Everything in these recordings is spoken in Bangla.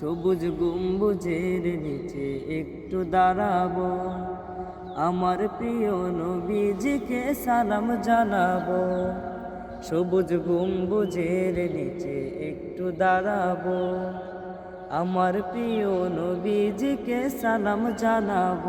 সবুজ গম্বুজের নিচে একটু দাঁড়াবো। আমার প্রিয় নবীজিকে সালাম জানাব। সবুজ গম্বুজের নিচে একটু দাঁড়াবো। আমার প্রিয় নবীজিকে সালাম জানাব।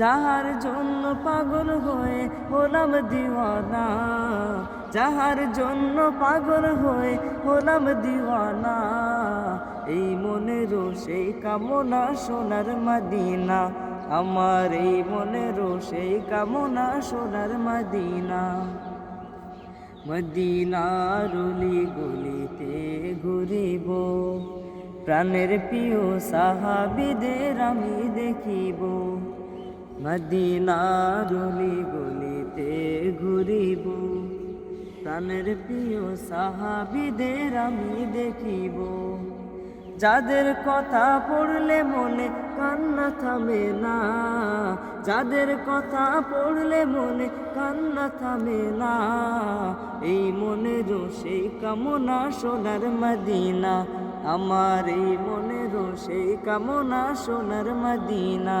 যাহার জন্য পাগল হয়ে হলাম দিওয়ানা, যাহার জন্য পাগল হয়ে হলাম দিওয়ানা, এই মনেরও সেই কামনা সোনার মদিনা, আমার এই মনেরও সেই কামনা সোনার মদিনা। মদিনার অলি গলিতে ঘুরিব, প্রাণের প্রিয় সাহাবিদের আমি দেখিব। মদিনার গলিতে ঘুরিব। প্রাণের প্রিয় সাহাবিদের আমি দেখিব। যাদের কথা পড়লে মনে কান্না থামে না। যাদের কথা পড়লে মনে কান্না থামে না। এই মনেরও সেই কামনা সোনার মদিনা। আমার এই মনেরও সেই কামনা সোনার মদিনা।